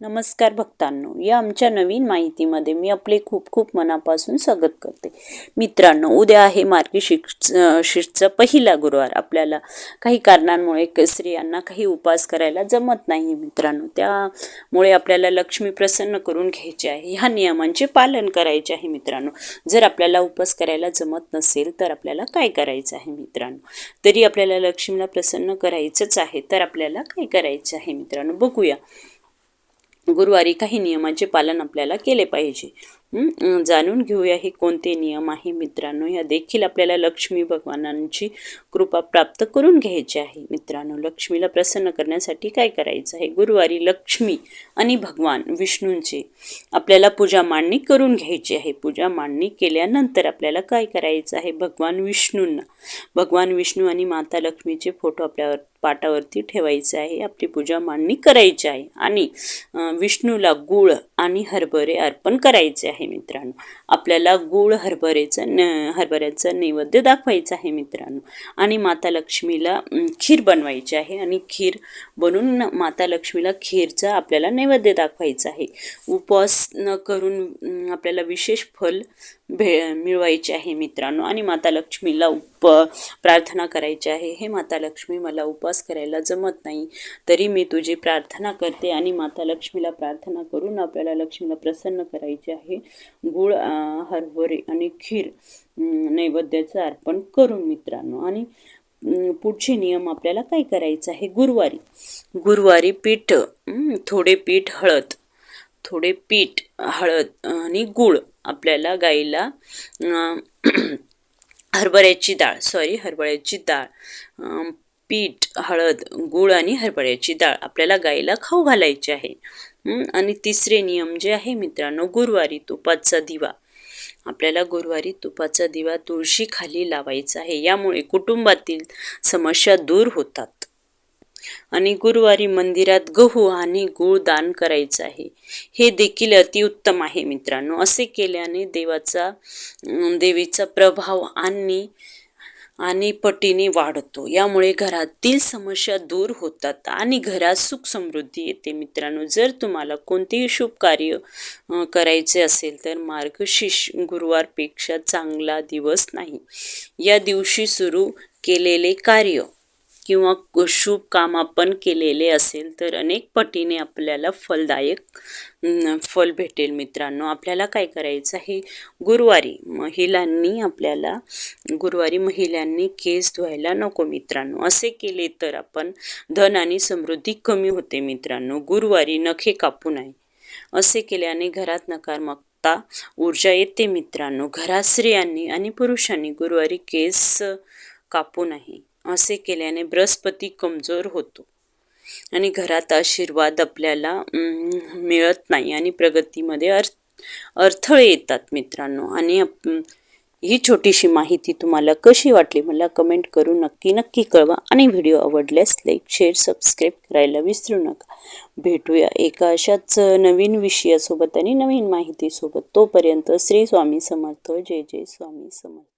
नमस्कार भक्तांनो या आमच्या नवीन माहितीमध्ये मी आपले खूप खूप मनापासून स्वागत करते. मित्रांनो उद्या आहे मार्गशीर्ष शीर्षचा पहिला गुरुवार. आपल्याला काही कारणांमुळे स्त्रियांना काही उपास करायला जमत नाही मित्रांनो. त्यामुळे आपल्याला लक्ष्मी प्रसन्न करून घ्यायची आहे. ह्या नियमांचे पालन करायचे आहे मित्रांनो. जर आपल्याला उपास करायला जमत नसेल तर आपल्याला काय करायचं आहे मित्रांनो? तरी आपल्याला लक्ष्मीला प्रसन्न करायचंच आहे. तर आपल्याला काय करायचं आहे मित्रांनो? बघूया. गुरुवारी काही नियमांचे पालन आपल्याला केले पाहिजे. जाणून घेऊया हे कोणते नियम आहे मित्रांनो. या देखील आपल्याला लक्ष्मी भगवानांची कृपा प्राप्त करून घ्यायची आहे. मित्रांनो लक्ष्मीला प्रसन्न करण्यासाठी काय करायचं आहे? गुरुवारी लक्ष्मी आणि भगवान विष्णूंची आपल्याला पूजा मांडणी करून घ्यायची आहे. पूजा मांडणी केल्यानंतर आपल्याला काय करायचं आहे? भगवान विष्णूंना भगवान विष्णू आणि माता लक्ष्मीचे फोटो आपल्यावर पाटावरती ठेवायचे आहे. आपली पूजा मांडणी करायची आहे. आणि विष्णूला गुळ आणि हरभरे अर्पण करायचे आहे मित्रांनो. आपल्याला गुळ हरभरेचं न हरभऱ्याचं नैवेद्य दाखवायचं आहे मित्रांनो. आणि माता लक्ष्मीला खीर बनवायची आहे आणि खीर बनवून माता लक्ष्मीला खीरचा आपल्याला नैवेद्य दाखवायचा आहे. उपवास न करून आपल्याला विशेष फल भे मिळवायचे आहे मित्रांनो. आणि माता लक्ष्मीला उप प्रार्थना करायची आहे. हे माता लक्ष्मी मला उपवास करायला जमत नाही तरी मी तुझी प्रार्थना करते आणि माता लक्ष्मीला प्रार्थना करून आपल्याला लक्ष्मीला प्रसन्न करायचे आहे. गुळ हरभरे आणि खीर नैवेद्याचं अर्पण करून मित्रांनो. आणि पुढचे नियम आपल्याला काय करायचं आहे? गुरुवारी. गुरुवारी पीठ थोडे पीठ हळद. थोडे पीठ हळद आणि गूळ आपल्याला गाईला हरभऱ्याची डाळ सॉरी हरभऱ्याची डाळ पीठ हळद गूळ आणि हरभऱ्याची डाळ आपल्याला गाईला खाऊ घालायची आहे. आणि तिसरे नियम जे आहे मित्रांनो गुरुवारी तुपाचा दिवा. आपल्याला गुरुवारी तुपाचा दिवा तुळशी खाली लावायचा आहे. यामुळे कुटुंबातील समस्या दूर होतात. आणि गुरुवारी मंदिरात गहू आणि गूळ दान करायचं आहे. हे देखील अतिउत्तम आहे मित्रांनो. असे केल्याने देवाचा देवीचा प्रभाव आणि आणि पटीने वाढतो. यामुळे घरातील समस्या दूर होतात आणि घरात सुख समृद्धी येते. मित्रांनो जर तुम्हाला कोणतेही शुभ कार्य करायचे असेल तर मार्गशीर्ष गुरुवारपेक्षा चांगला दिवस नाही. या दिवशी सुरू केलेले कार्य किंवा शुभ काम आपण केलेले असेल तर अनेक पटीने आपल्याला फलदायक फल भेटेल मित्रांनो. आपल्याला काय करायचं आहे? गुरुवारी महिलांनी आपल्याला गुरुवारी महिलांनी केस धुवायला नको मित्रांनो. असे केले तर आपण धन आणि समृद्धी कमी होते मित्रांनो. गुरुवारी नखे कापू नये. असे केल्याने घरात नकारात्मकता ऊर्जा येते मित्रांनो. घरात स्त्रियांनी आणि पुरुषांनी गुरुवारी केस कापू नाही असे केल्याने बृहस्पती कमजोर होतो. आणि घरात आशीर्वाद आपल्याला मिळत नाही आणि प्रगतीमध्ये अर्थ अडथळे येतात मित्रांनो. आणि ही छोटीशी माहिती तुम्हाला कशी वाटली मला कमेंट करून नक्की नक्की कळवा. आणि व्हिडिओ आवडल्यास लाईक शेअर सबस्क्राईब करायला विसरू नका. भेटूया एका अशाच नवीन विषयासोबत आणि नवीन माहितीसोबत. तोपर्यंत श्री स्वामी समर्थ. जय जय स्वामी समर्थ.